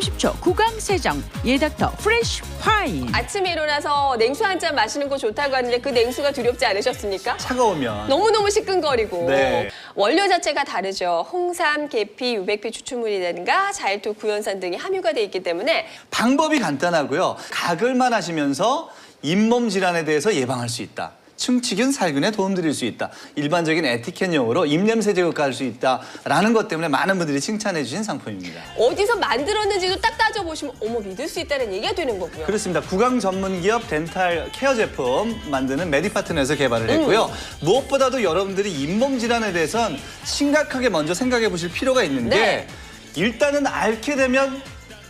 30초 구강 세정 예닥터 프레쉬 파인 아침에 일어나서 냉수 한 잔 마시는 거 좋다고 하는데 그 냉수가 두렵지 않으셨습니까? 차가우면 너무너무 시큰거리고 네. 원료 자체가 다르죠. 홍삼, 계피, 유백피 추출물이라든가 자일토, 구연산 등이 함유가 돼 있기 때문에 방법이 간단하고요. 가글만 하시면서 잇몸 질환에 대해서 예방할 수 있다. 충치균 살균에 도움드릴 수 있다. 일반적인 에티켓용으로 입냄새 제거가 할수 있다라는 것 때문에 많은 분들이 칭찬해 주신 상품입니다. 어디서 만들었는지도 딱 따져보시면 어머 믿을 수 있다는 얘기가 되는 거고요. 그렇습니다. 구강 전문 기업 덴탈 케어 제품 만드는 메디파트너에서 개발을 했고요. 무엇보다도 여러분들이 잇몸 질환에 대해선 심각하게 먼저 생각해 보실 필요가 있는 게 네. 일단은 앓게 되면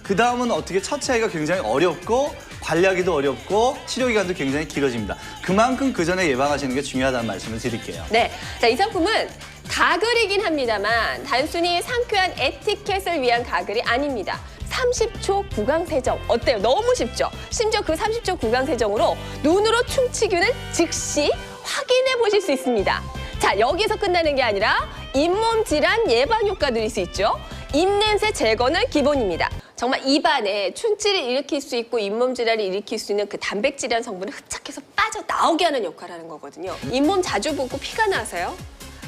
그 다음은 어떻게 처치하기가 굉장히 어렵고 관리하기도 어렵고 치료 기간도 굉장히 길어집니다. 그만큼 그 전에 예방하시는 게 중요하다는 말씀을 드릴게요. 네. 자, 이 상품은 가글이긴 합니다만 단순히 상쾌한 에티켓을 위한 가글이 아닙니다. 30초 구강 세정 어때요? 너무 쉽죠? 심지어 그 30초 구강 세정으로 눈으로 충치균을 즉시 확인해 보실 수 있습니다. 자, 여기서 끝나는 게 아니라 잇몸 질환 예방 효과들이 수 있죠. 입냄새 제거는 기본입니다. 정말 입안에 충치를 일으킬 수 있고 잇몸 질환을 일으킬 수 있는 그 단백질이라는 성분을 흡착해서 빠져 나오게 하는 역할을 하는 거거든요. 잇몸 자주 붓고 피가 나세요?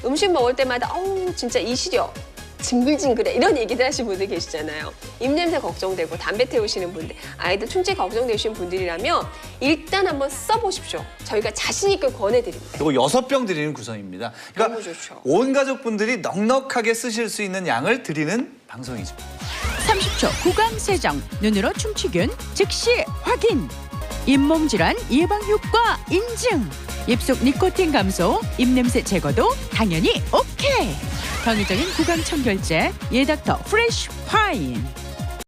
음식 먹을 때마다 어우 진짜 이 시려 징글징글해 이런 얘기들 하시는 분들 계시잖아요. 입냄새 걱정되고 담배 태우시는 분들, 아이들 충치 걱정되시는 분들이라면 일단 한번 써보십시오. 저희가 자신 있게 권해드립니다. 그리고 여섯 병 드리는 구성입니다. 그러니까 너무 좋죠. 온 가족분들이 넉넉하게 쓰실 수 있는 양을 드리는 방송이죠. 30초 구강 세정. 눈으로 충치균 즉시 확인. 잇몸 질환 예방 효과 인증. 입속 니코틴 감소 입냄새 제거도 당연히 오케이. 편의적인 구강 청결제 예닥터 프레쉬 파인